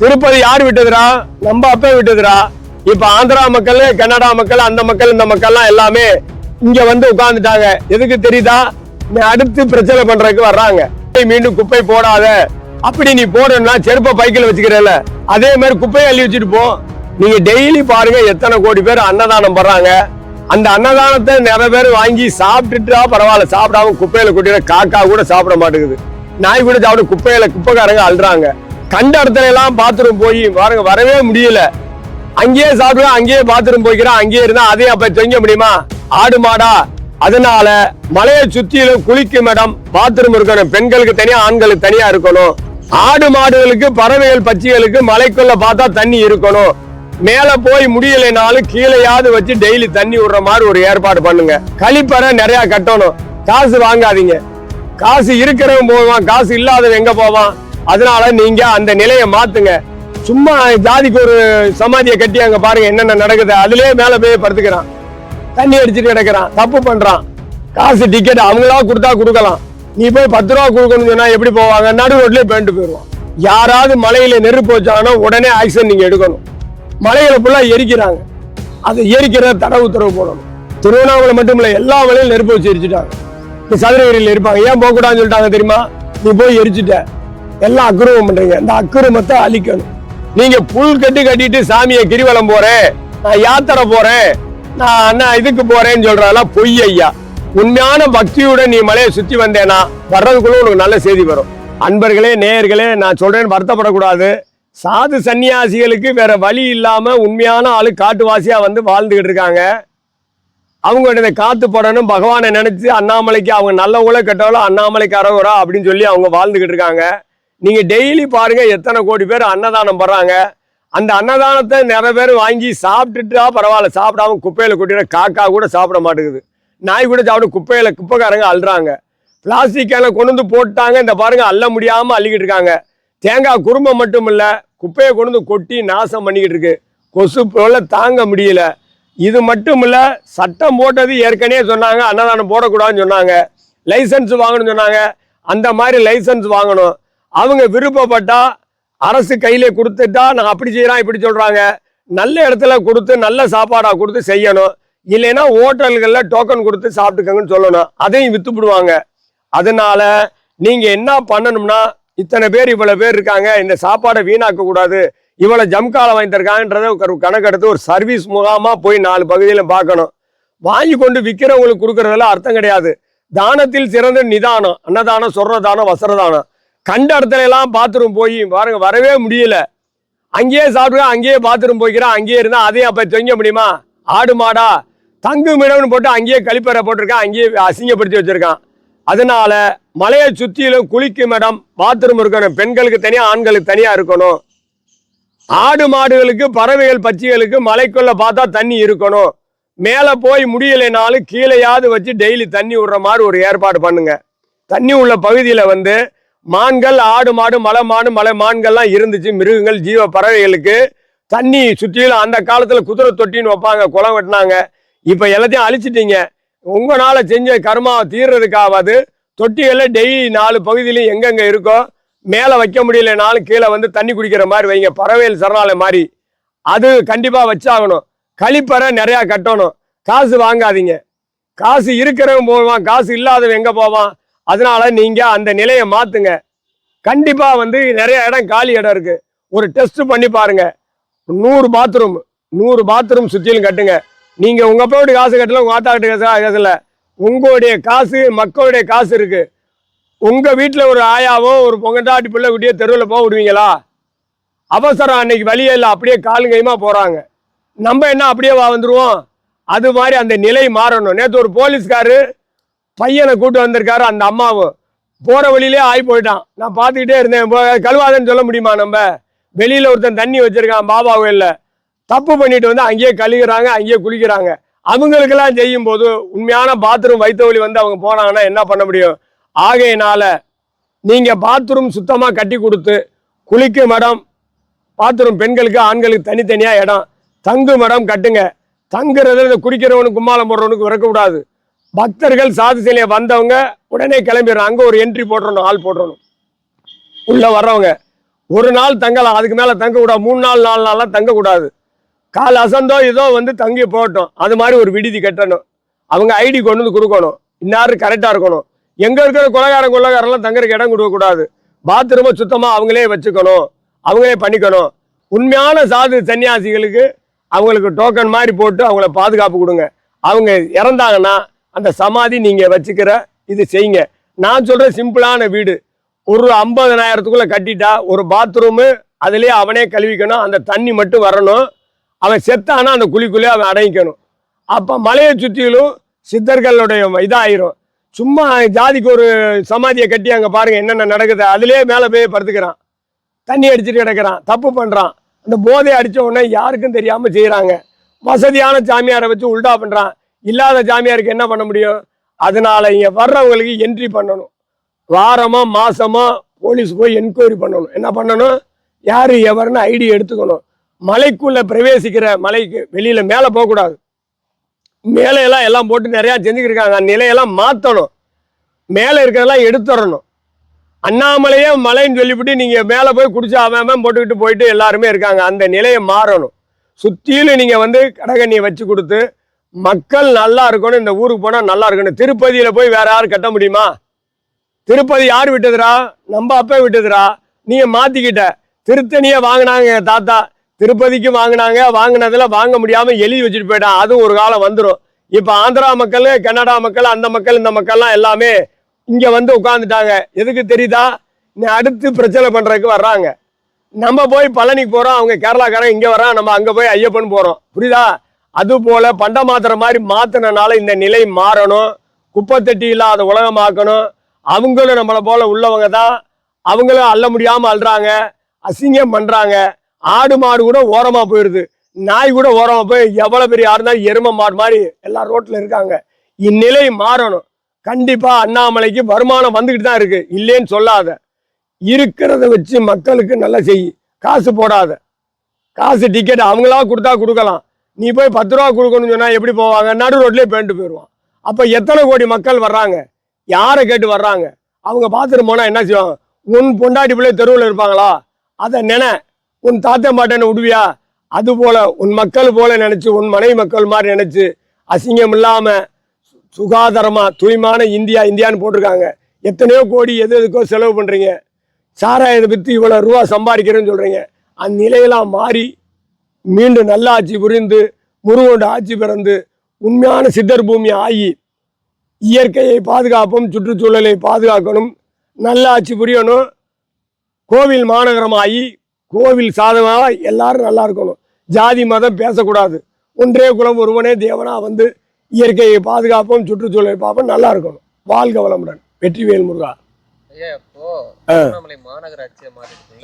திருப்பதி யார் விட்டதுரா நம்ம அப்பே விட்டதுரா இப்ப ஆந்திரா மக்கள் கன்னடா மக்கள் அந்த மக்கள் இந்த மக்கள்லாம் எல்லாமே இங்க வந்து உட்கார்ந்துட்டாங்க. எதுக்கு தெரியுதா? நீ அடுத்து பிரச்சனை பண்றதுக்கு வர்றாங்க. மீண்டும் குப்பை போடாத. அப்படி நீ போடணும்னா செருப்ப பைக்கில் வச்சுக்கிறல அதே மாதிரி குப்பையை அள்ளி வச்சுட்டு போ. நீங்க டெய்லி பாருங்க எத்தனை கோடி பேர் அன்னதானம் பண்றாங்க. அந்த அன்னதானத்தை நிறைய பேர் வாங்கி சாப்பிட்டுட்டா பரவாயில்ல. சாப்பிடாம குப்பையில கொட்டிட காக்கா கூட சாப்பிட மாட்டேங்குது. நாய் கூட சாப்பிட குப்பையில குப்பைக்காரங்க அழுறாங்க கண்ட இடத்துல எல்லாம் பாத்ரூம் போய் பாருங்க வரவே முடியல. அங்கேயே சாப்பிடுவேன் அங்கேயே பாத்ரூம் போய்க்கிறேன் அங்கேயே இருந்தா அதையும் அப்ப தொங்க முடியுமா? ஆடு மாடா. அதனால மலையை சுத்தியிலும் குளிக்கும் இடம் பாத்ரூம் இருக்கணும். பெண்களுக்கு தனியா ஆண்களுக்கு தனியா இருக்கணும். ஆடு மாடுகளுக்கு பறவைகள் பச்சிகளுக்கு மலைக்குள்ள பார்த்தா தண்ணி இருக்கணும். மேல போய் முடியலைனாலும் கீழேயாவது வச்சு டெய்லி தண்ணி விடுற மாதிரி ஒரு ஏற்பாடு பண்ணுங்க. கழிப்பறை நிறைய கட்டணும். காசு வாங்காதீங்க. காசு இருக்கிறவன் போவான் காசு இல்லாதவன் எங்க போவான்? அதனால நீங்க அந்த நிலையை மாத்துங்க. சும்மா ஜாதிக்கு ஒரு சமாதியை கட்டி அங்க பாருங்க என்னென்ன நடக்குது. அதுலயே மேல போய் படுத்துக்கிறான். தண்ணி அடிச்சுட்டு கிடக்குறான் தப்பு பண்றான். காசு டிக்கெட் அவங்களா கொடுத்தா கொடுக்கலாம். நீ போய் பத்து ரூபா கொடுக்கணும்னு சொன்னா எப்படி போவாங்க? நடு ரோட்லயே போயிட்டு போயிடுவான். யாராவது மலையில நெருப்பு வச்சாங்கன்னா உடனே ஆக்சன் நீங்க எடுக்கணும். மலைகளை ஃபுல்லா எரிக்கிறாங்க. அதை எரிக்கிற தடை உத்தரவு போடணும். திருவண்ணாமலை மட்டும் இல்ல எல்லா மலையிலும் நெருப்பு வச்சு எரிச்சுட்டாங்க. இந்த சதுரகிரியில் இருப்பாங்க. ஏன் போகக்கூடாதுன்னு சொல்லிட்டாங்க தெரியுமா? நீ போய் எரிச்சுட்ட. எல்லாம் அக்குரூபம் பண்றீங்க. இந்த அக்குரூபத்தை அழிக்கணும். நீங்க புல் கட்டி கட்டிட்டு சாமியை கிரிவலம் போறேன் நான் யாத்திரை போறேன் நான் அண்ணா இதுக்கு போறேன்னு சொல்றதெல்லாம் பொய் ஐயா. உண்மையான பக்தியுடன் நீ மலையை சுத்தி வந்தேனா வர்றதுக்குள்ள உனக்கு நல்ல செய்தி வரும். அன்பர்களே நேயர்களே நான் சொல்றேன் வருத்தப்படக்கூடாது. சாது சன்னியாசிகளுக்கு வேற வழி இல்லாம உண்மையான ஆளு காட்டுவாசியா வந்து வாழ்ந்துகிட்டு இருக்காங்க. அவங்கள்ட்ட காத்து படணும். பகவானை நினைச்சு அண்ணாமலைக்கு அவங்க நல்லவங்களோ கெட்டவளோ அண்ணாமலைக்கு அறகுறா அப்படின்னு சொல்லி அவங்க வாழ்ந்துகிட்டு இருக்காங்க. நீங்கள் டெய்லி பாருங்கள் எத்தனை கோடி பேர் அன்னதானம் படுறாங்க அந்த அன்னதானத்தை நிறைய பேர் வாங்கி சாப்பிட்டுட்டா பரவாயில்ல சாப்பிடாம குப்பையில் கொட்டிட காக்கா கூட சாப்பிட மாட்டேங்குது. நாய் கூட சாப்பிட குப்பையில் குப்பைக்காரங்க அள்ளுறாங்க. பிளாஸ்டிக் கேனை கொண்டு வந்து போட்டாங்க இந்த பாருங்க அள்ள முடியாமல் அள்ளிக்கிட்டு இருக்காங்க. தேங்காய் குடும்பம் மட்டும் இல்லை குப்பையை கொண்டு வந்து கொட்டி நாசம் பண்ணிக்கிட்டு இருக்கு. கொசு போல தாங்க முடியல. இது மட்டும் இல்லை சட்டம் போட்டது ஏற்கனவே சொன்னாங்க அன்னதானம் போடக்கூடாதுன்னு சொன்னாங்க. லைசன்ஸ் வாங்கணும்னு சொன்னாங்க. அந்த மாதிரி லைசன்ஸ் வாங்கணும். அவங்க விருப்பப்பட்டா அரசு கையிலே கொடுத்துட்டா நான் அப்படி செய்கிறான் இப்படி சொல்கிறாங்க நல்ல இடத்துல கொடுத்து நல்ல சாப்பாடாக கொடுத்து செய்யணும். இல்லைன்னா ஹோட்டல்களில் டோக்கன் கொடுத்து சாப்பிட்டுக்கங்கன்னு சொல்லணும். அதையும் விற்றுப்பிடுவாங்க அதனால நீங்கள் என்ன பண்ணணும்னா இத்தனை பேர் இவ்வளோ பேர் இருக்காங்க இந்த சாப்பாடை வீணாக்க கூடாது. ஜம்காலம் வாங்கி தருக்காங்கன்றத ஒரு கணக்கெடுத்து ஒரு சர்வீஸ் முகாமாக போய் நாலு பகுதியில பார்க்கணும். வாங்கி கொண்டு விற்கிறவங்களுக்கு கொடுக்குறதுல அர்த்தம் கிடையாது. தானத்தில் சிறந்த நிதானம் அன்னதானம் சொல்ற தானம் வசர தானம் கண்ட இடத்துல எல்லாம் பாத்ரூம் போய் பாருங்க வரவே முடியல. அங்கேயே சாப்பிடுவேன் அங்கேயே பாத்ரூம் போய்க்கிறேன் அங்கேயே இருந்தா அதையும் அப்ப தொங்க முடியுமா? ஆடு மாடா. தங்கும் இடம்னு போட்டு அங்கேயே கழிப்பறை போட்டிருக்கான் அங்கேயே அசிங்கப்படுத்தி வச்சிருக்கான். அதனால மலையை சுத்தியிலும் குளிக்கும் இடம் பாத்ரூம் இருக்கணும். பெண்களுக்கு தனியா ஆண்களுக்கு தனியா இருக்கணும். ஆடு மாடுகளுக்கு பறவைகள் பச்சிகளுக்கு மலைக்குள்ள பார்த்தா தண்ணி இருக்கணும். மேலே போய் முடியலைனாலும் கீழேயாவது வச்சு டெய்லி தண்ணி விடுற மாதிரி ஒரு ஏற்பாடு பண்ணுங்க. தண்ணி உள்ள பகுதியில் வந்து மான்கள் ஆடு மாடு மலை மாடு மலை மான்கள்லாம் இருந்துச்சு. மிருகங்கள் ஜீவ பறவைகளுக்கு தண்ணி சுற்றிலும் அந்த காலத்தில் குதிரை தொட்டின்னு வைப்பாங்க குளம் வெட்டினாங்க. இப்போ எல்லாத்தையும் அழிச்சிட்டீங்க. உங்களால் செஞ்ச கர்மா தீர்றதுக்காவது தொட்டிகளை டெய்லி நாலு பகுதியிலையும் எங்கெங்கே இருக்கோ மேலே வைக்க முடியலனாலும் கீழே வந்து தண்ணி குடிக்கிற மாதிரி வைங்க. பறவைகள் சரணாலயம் மாதிரி. அது கண்டிப்பாக வச்சாகணும். கழிப்பறை நிறையா கட்டணும். காசு வாங்காதீங்க. காசு இருக்கிறவன் போவான் காசு இல்லாதவன் எங்கே போவான்? அதனால நீங்க அந்த நிலையை மாத்துங்க. கண்டிப்பா வந்து நிறைய இடம் காலி இடம் இருக்கு. ஒரு டெஸ்ட் பண்ணி பாருங்க. நூறு பாத்ரூம் நூறு பாத்ரூம் சுற்றிலும் கட்டுங்க. நீங்க உங்க அப்பா காசு கட்டல உங்க ஆத்தா கிட்ட காசு கட்டல. உங்களுடைய காசு மக்களுடைய காசு இருக்கு. உங்க வீட்டில் ஒரு ஆயாவோ ஒரு பொங்கண்டாட்டி பிள்ளை குட்டியோ தெருவில் போக விடுவீங்களா? அவசரம் அன்னைக்கு வழியே இல்லை அப்படியே காலுங்கையுமா போறாங்க. நம்ம என்ன அப்படியே வா வந்துருவோம்? அது மாதிரி அந்த நிலை மாறணும். நேற்று ஒரு போலீஸ்காரு பையனை கூட்டு வந்திருக்காரு அந்த அம்மாவும் போற வழியிலே ஆகி போயிட்டான். நான் பார்த்துக்கிட்டே இருந்தேன். போ- கழுவாதன்னு சொல்ல முடியுமா நம்ம? வெளியில ஒருத்தன் தண்ணி வச்சிருக்கான் பாபா இல்லை. தப்பு பண்ணிட்டு வந்து அங்கேயே கழுகுறாங்க அங்கேயே குளிக்கிறாங்க. அவங்களுக்கெல்லாம் செய்யும் போது உண்மையான பாத்ரூம் வைத்த வழி வந்து அவங்க போனாங்கன்னா என்ன பண்ண முடியும்? ஆகையினால நீங்க பாத்ரூம் சுத்தமா கட்டி கொடுத்து குளிக்கும் இடம் பாத்ரூம் பெண்களுக்கு ஆண்களுக்கு தனித்தனியா இடம். தங்கும் இடம் கட்டுங்க. தங்குறது இந்த குடிக்கிறவனுக்கு கும்மாளம் போடுறவனுக்கு விறக்கக்கூடாது பக்தர்கள் சாது சிலையை வந்தவங்க உடனே கிளம்பிடுறோம் அங்கே ஒரு என்ட்ரி போட்டுறணும் ஆள் போட்டுறணும். உள்ளே வர்றவங்க. ஒரு நாள் தங்கலாம் அதுக்கு மேலே தங்கக்கூடாது. மூணு நாள் நாலு நாள்லாம் தங்கக்கூடாது. கால் அசந்தோ ஏதோ வந்து தங்கி போட்டோம் அது மாதிரி ஒரு விடுதி கட்டணும். அவங்க ஐடி கொண்டு வந்து கொடுக்கணும். இன்னாரு கரெக்டாக இருக்கணும். எங்கே இருக்கிற கொலகாரன் கொள்ளக்காரெல்லாம் தங்கறதுக்கு இடம் கொடுக்கக்கூடாது. பாத்ரூமை சுத்தமாக அவங்களே வச்சுக்கணும். அவங்களே பண்ணிக்கணும். உண்மையான சாது சன்னியாசிகளுக்கு அவங்களுக்கு டோக்கன் மாதிரி போட்டு அவங்கள பாதுகாப்பு கொடுங்க. அவங்க இறந்தாங்கன்னா அந்த சமாதி நீங்கள் வச்சுக்கிற இது செய்யுங்க. நான் சொல்கிற சிம்பிளான வீடு. ஒரு ஐம்பதனாயிரத்துக்குள்ளே கட்டிட்டா ஒரு பாத்ரூமு அதுலேயே அவனே கழுவிக்கணும் அந்த தண்ணி மட்டும் வரணும். அவன் செத்தானா அந்த குழிக்குள்ளே அவன் அடங்கிக்கணும். அப்போ மலையை சுற்றிலும் சித்தர்களுடைய இதாயிரும். சும்மா ஜாதிக்கு ஒரு சமாதியை கட்டி அங்கே பாருங்கள் என்னென்ன நடக்குது. அதுலேயே மேலே போய் படுத்துக்கிறான். தண்ணி அடிச்சுட்டு கிடக்கிறான் தப்பு பண்ணுறான் அந்த போதை அடித்த உடனே யாருக்கும் தெரியாமல் செய்கிறாங்க வசதியான சாமியாரை வச்சு உல்டா பண்ணுறான் இல்லாத சாமியாருக்கு என்ன பண்ண முடியும்? அதனால இங்கே வர்றவங்களுக்கு என்ட்ரி பண்ணணும். வாரமாக மாதமாக போலீஸ் போய் என்கொயரி பண்ணணும். என்ன பண்ணணும்? யார் எவர்னு ஐடி எடுத்துக்கணும். மலைக்குள்ளே பிரவேசிக்கிற மலைக்கு வெளியில் மேலே போகக்கூடாது. மேலே எல்லாம் எல்லாம் போட்டு நிறையா செஞ்சுக்கிருக்காங்க. இருக்காங்க அந்த நிலையெல்லாம் மாற்றணும் மேலே இருக்கிறதெல்லாம் எடுத்துடணும். அண்ணாமலையே மலைன்னு சொல்லிவிட்டு நீங்கள் மேலே போய் குடிச்சு அவன் போட்டுக்கிட்டு போயிட்டு எல்லாருமே இருக்காங்க. அந்த நிலையை மாறணும். சுற்றிலும் நீங்கள் வந்து கடகண்ணியை வச்சு கொடுத்து மக்கள் நல்லா இருக்கணும் இந்த ஊருக்கு போனால் நல்லா இருக்கணும். திருப்பதியில் போய் வேற யாரும் கட்ட முடியுமா? திருப்பதி யார் விட்டதுரா நம்ம அப்பா விட்டதுரா நீங்கள் மாற்றிக்கிட்ட திருத்தணியை வாங்கினாங்க என் தாத்தா. திருப்பதிக்கு வாங்கினாங்க. வாங்கினதில் வாங்க முடியாமல் எழுதி வச்சுட்டு போயிட்டான். அதுவும் ஒரு காலம் வந்துடும் இப்போ ஆந்திரா மக்கள் கன்னடா மக்கள் அந்த மக்கள் இந்த மக்கள்லாம் எல்லாமே இங்கே வந்து உட்காந்துட்டாங்க எதுக்கு தெரியுதா? நீ அடுத்து பிரச்சனை பண்ணுறதுக்கு வர்றாங்க. நம்ம போய் பழனிக்கு போகிறோம் அவங்க கேரளாக்காரன் இங்கே வர்றான். நம்ம அங்கே போய் ஐயப்பன் போகிறோம் புரியுதா? அது போல பண்ட மாத்திர மாதிரி மாத்தினால இந்த நிலை மாறணும். குப்பை தட்டி இல்லாத உலகமாக்கணும் அவங்களும் நம்மளை போல உள்ளவங்க தான். அவங்களும் அள்ள முடியாம அள்ளுறாங்க அசிங்கம் பண்றாங்க. ஆடு மாடு கூட ஓரமா போயிருது. நாய் கூட ஓரமா போய் எவ்வளவு பெரிய ஆடு இருந்தாலும் எரும மாடு மாதிரி எல்லா ரோட்ல இருக்காங்க. இந்நிலை மாறணும். கண்டிப்பா அண்ணாமலைக்கு வருமானம் வந்துகிட்டு தான் இருக்கு. இல்லைன்னு சொல்லாத. இருக்கிறத வச்சு மக்களுக்கு நல்லா செய். காசு போடாத. காசு டிக்கெட் அவங்களா கொடுத்தா கொடுக்கலாம். நீ போய் பத்து ரூபா கொடுக்கணும்னு சொன்னால் எப்படி போவாங்க? நடு ரோட்லேயே பேண்ட்டு போயிடுவான் அப்போ எத்தனை கோடி மக்கள் வர்றாங்க? யாரை கேட்டு வர்றாங்க? அவங்க பார்த்துட்டு போனால் என்ன செய்வாங்க? உன் பொண்டாட்டி பிள்ளை தெருவில் இருப்பாங்களா? அதை நின. உன் தாத்தா மாட்டேன்னு விடுவியா? அது போல் உன் மக்கள் போல நினச்சி உன் மனைவி மக்கள் மாதிரி நினச்சி அசிங்கம் இல்லாமல் சு- தூய்மான இந்தியா இந்தியான்னு போட்டிருக்காங்க. எத்தனையோ கோடி எது எதுக்கோ செலவு பண்ணுறீங்க சாராயத்தை வித்து இவ்வளோ ரூபா சம்பாதிக்கிறேன்னு சொல்கிறீங்க அந்த நிலையெல்லாம் மாறி மீண்டும் நல்ல ஆட்சி புரிந்து முருகோட ஆட்சி பிறந்து உண்மையான சித்தர் பூமி ஆகி இயற்கையை பாதுகாப்போம் சுற்றுச்சூழலை பாதுகாக்கணும் நல்ல ஆட்சி புரியணும். கோவில் மாநகரமாகி கோவில் சாதகமாக எல்லாரும் நல்லா இருக்கணும். ஜாதி மதம் பேசக்கூடாது. ஒன்றே குலம் ஒருவனே தேவனா வந்து இயற்கையை பாதுகாப்போம் சுற்றுச்சூழலை பார்ப்போம் நல்லா இருக்கணும். வாழ்க வளமுடன். வெற்றிவேல் முருகா.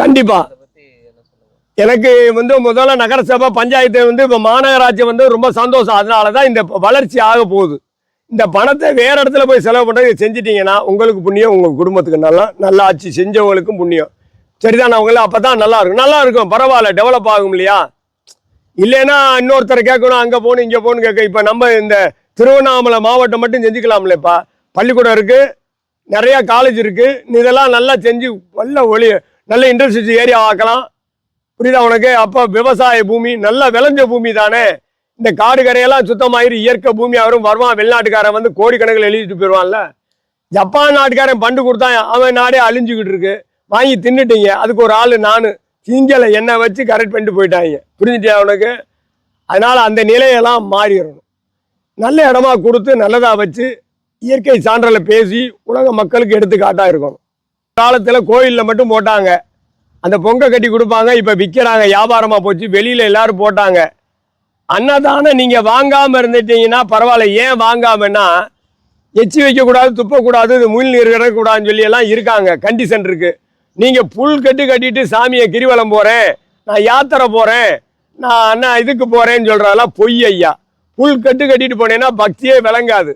கண்டிப்பா அதை பத்தி என்ன சொல்லுங்க எனக்கு வந்து முதல்ல நகரசபை பஞ்சாயத்து வந்து இப்போ மாநகராட்சி வந்து ரொம்ப சந்தோஷம். அதனால தான் இந்த வளர்ச்சி ஆக போகுது. இந்த பணத்தை வேற இடத்துல போய் செலவு பண்ணுறது செஞ்சிட்டிங்கன்னா உங்களுக்கு புண்ணியம் உங்கள் குடும்பத்துக்கு நல்லா நல்லா ஆட்சி செஞ்சவங்களுக்கும் புண்ணியம். சரிதான் அவங்கள? அப்போ தான் நல்லா இருக்கும். நல்லா இருக்கும். பரவாயில்ல. டெவலப் ஆகும் இல்லையா? இல்லைன்னா இன்னொருத்தரை கேட்கணும். அங்கே போகணும் இங்கே போகணும் கேட்க இப்போ நம்ம இந்த திருவண்ணாமலை மாவட்டம் மட்டும் செஞ்சுக்கலாம்லப்பா. பள்ளிக்கூடம் இருக்குது நிறையா காலேஜ் இருக்குது இதெல்லாம் நல்லா செஞ்சு நல்ல ஒளி நல்ல இண்டஸ்ட்ரியல் ஏரியா ஆக்கலாம். புரியுதா உனக்கு? அப்போ விவசாய பூமி நல்லா விளைஞ்ச பூமி தானே. இந்த காடு கரையெல்லாம் சுத்தமாயிரு இயற்கை பூமி அவரும் வருவான் வெளிநாட்டுக்காரன் வந்து கோடிக்கணக்கில் எழுதிட்டு போயிடுவான்ல. ஜப்பான் நாட்டுக்காரன் பண்டு கொடுத்தான் அவன் நாடே அழிஞ்சுக்கிட்டு இருக்கு. வாங்கி தின்னுட்டீங்க. அதுக்கு ஒரு ஆள் நான். சிங்கலை எண்ணெய் வச்சு கரெக்ட் பண்ணிட்டு போயிட்டாங்க. புரிஞ்சுட்டியா உனக்கு? அதனால் அந்த நிலையெல்லாம் மாறிடணும். நல்ல இடமா கொடுத்து நல்லதாக வச்சு இயற்கை சான்றலை பேசி உலக மக்களுக்கு எடுத்துக்காட்டாக இருக்கணும். காலத்தில் கோயிலில் மட்டும் போட்டாங்க. அந்த பொங்கல் கட்டி கொடுப்பாங்க. இப்போ விற்கிறாங்க வியாபாரமாக போச்சு. வெளியில் எல்லாரும் போட்டாங்க. அன்னதானம் நீங்கள் வாங்காமல் இருந்துட்டீங்கன்னா பரவாயில்ல. ஏன் வாங்காமன்னா எச்சி வைக்கக்கூடாது துப்பக்கூடாது இது முள் நீர் கிடக்கூடாதுன்னு சொல்லி எல்லாம் இருக்காங்க. கண்டிஷன் இருக்குது நீங்கள் புல் கட்டு கட்டிட்டு சாமியை கிரிவலம் போகிறேன் நான் யாத்திரை போகிறேன் நான் அண்ணா இதுக்கு போகிறேன்னு சொல்கிறதெல்லாம் பொய் ஐயா. புல் கட்டு கட்டிட்டு போனேன்னா பக்தியே விளங்காது.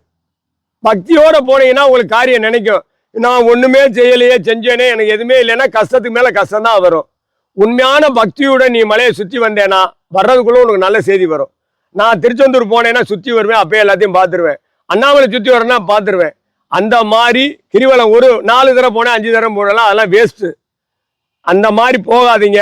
பக்தியோடு போனீங்கன்னா உங்களுக்கு காரியம் நினைக்கும். நான் ஒண்ணுமே செய்யலையே செஞ்சேனே எனக்கு எதுவுமே இல்லைன்னா கஷ்டத்துக்கு மேல கஷ்டம் தான் வரும். உண்மையான பக்தியோட நீ மலையை சுத்தி வந்தேன்னா வர்றதுக்குள்ள உனக்கு நல்ல செய்தி வரும். நான் திருச்செந்தூர் போனேன்னா சுத்தி வருவேன் அப்பயே எல்லாத்தையும் பார்த்துருவேன். அண்ணாமலை சுத்தி வரேன்னா பார்த்துருவேன். அந்த மாதிரி கிரிவலம் ஒரு நாலு தரம் போனேன் அஞ்சு தடவை போனலாம் அதெல்லாம் வேஸ்ட்டு அந்த மாதிரி போகாதீங்க.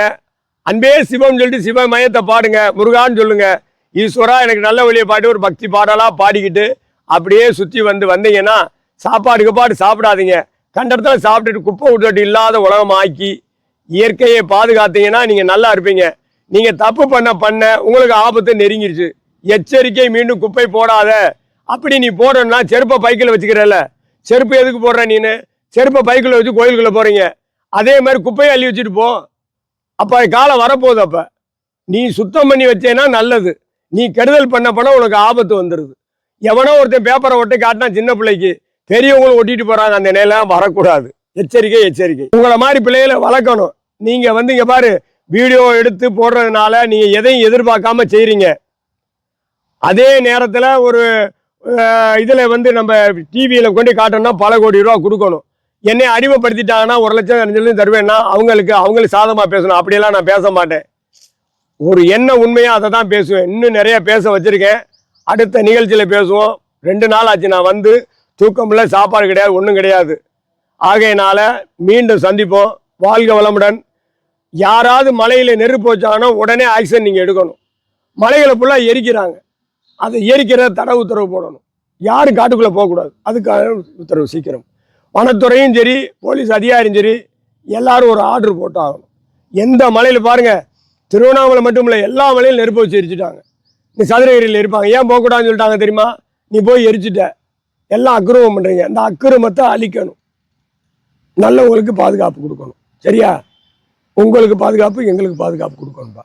அன்பே சிவம் சொல்லிட்டு சிவ மயத்தை பாடுங்க முருகான்னு சொல்லுங்க. ஈஸ்வரா எனக்கு நல்ல வழியை பாடி ஒரு பக்தி பாடலாக பாடிக்கிட்டு அப்படியே சுற்றி வந்து வந்தீங்கன்னா சாப்பாடு கப்பாடு சாப்பிடாதீங்க. கண்ட இடத்துல சாப்பிட்டுட்டு குப்பை விட்டுட்டு இல்லாத உலகம் ஆக்கி இயற்கையை பாதுகாத்தீங்கன்னா நீங்கள் நல்லா இருப்பீங்க. நீங்கள் தப்பு பண்ண பண்ண உங்களுக்கு ஆபத்து நெருங்கிடுச்சு எச்சரிக்கை மீண்டும் குப்பை போடாத. அப்படி நீ போடணும்னா செருப்பை பைக்கில் வச்சுக்கிறல்ல. செருப்பு எதுக்கு போடுற நீனு? செருப்பை பைக்கில் வச்சு கோயிலுக்குள்ளே போகிறீங்க அதே மாதிரி குப்பையை அள்ளி வச்சுட்டு போ. அப்போ காலம் வரப்போகுது அப்போ. நீ சுத்தம் பண்ணி வச்சேன்னா நல்லது. நீ கெடுதல் பண்ண பண்ண உனக்கு ஆபத்து வந்துடுது எவனோ ஒருத்தன் பேப்பரை ஒட்டி காட்டினா சின்ன பிள்ளைக்கு. பெரியவங்களும் ஒட்டிட்டு போறாங்க அந்த நிலையெல்லாம் வரக்கூடாது. எச்சரிக்கை எச்சரிக்கை. உங்களை மாதிரி பிள்ளைகளை வளர்க்கணும். நீங்க வந்து இங்க பாரு வீடியோ எடுத்து போடுறதுனால நீங்க எதையும் எதிர்பார்க்காம செய்றீங்க. அதே நேரத்தில் ஒரு இதில் வந்து நம்ம டிவியில் கொண்டு காட்டணும்னா பல கோடி ரூபா கொடுக்கணும். என்னை அடிமைப்படுத்திட்டாங்கன்னா ஒரு லட்சம் அஞ்சு லட்சம் தருவேன்னா அவங்களுக்கு அவங்களுக்கு சாதமாக பேசணும். அப்படியெல்லாம் நான் பேச மாட்டேன். ஒரு என்ன உண்மையாக அதை தான் பேசுவேன். இன்னும் நிறைய பேச வச்சுருக்கேன். அடுத்த நிகழ்ச்சியில் பேசுவோம். ரெண்டு நாள் ஆச்சு நான் வந்து. தூக்கம் இல்லை சாப்பாடு கிடையாது ஒன்றும் கிடையாது. ஆகையினால மீண்டும் சந்திப்போம். வாழ்க வளமுடன். யாராவது மலையில் நெருப்பு வச்சாங்கன்னா உடனே ஆக்ஷன் நீங்கள் எடுக்கணும். மலைகளை ஃபுல்லாக எரிக்கிறாங்க. அதை எரிக்கிற தடை உத்தரவு போடணும். யாரும் காட்டுக்குள்ளே போகக்கூடாது. அதுக்கான உத்தரவு சீக்கிரம். வனத்துறையும் சரி போலீஸ் அதிகாரியும் சரி எல்லாரும் ஒரு ஆர்டர் போட்டாகணும். எந்த மலையில் பாருங்கள் திருவண்ணாமலை மட்டும் இல்லை எல்லா மலையிலும் நெருப்பு வச்சு எரிச்சிட்டாங்க. நீ சதுரகிரியில் இருப்பாங்க. ஏன் போகக்கூடாதுன்னு சொல்லிட்டாங்க தெரியுமா? நீ போய் எரிச்சிட்ட. எல்லாம் அக்கிரமம் பண்ணுறீங்க இந்த அக்கிரமத்தை அழிக்கணும். நல்லவங்களுக்கு பாதுகாப்பு கொடுக்கணும். சரியா? உங்களுக்கு பாதுகாப்பு எங்களுக்கு பாதுகாப்பு கொடுக்கணும்பா.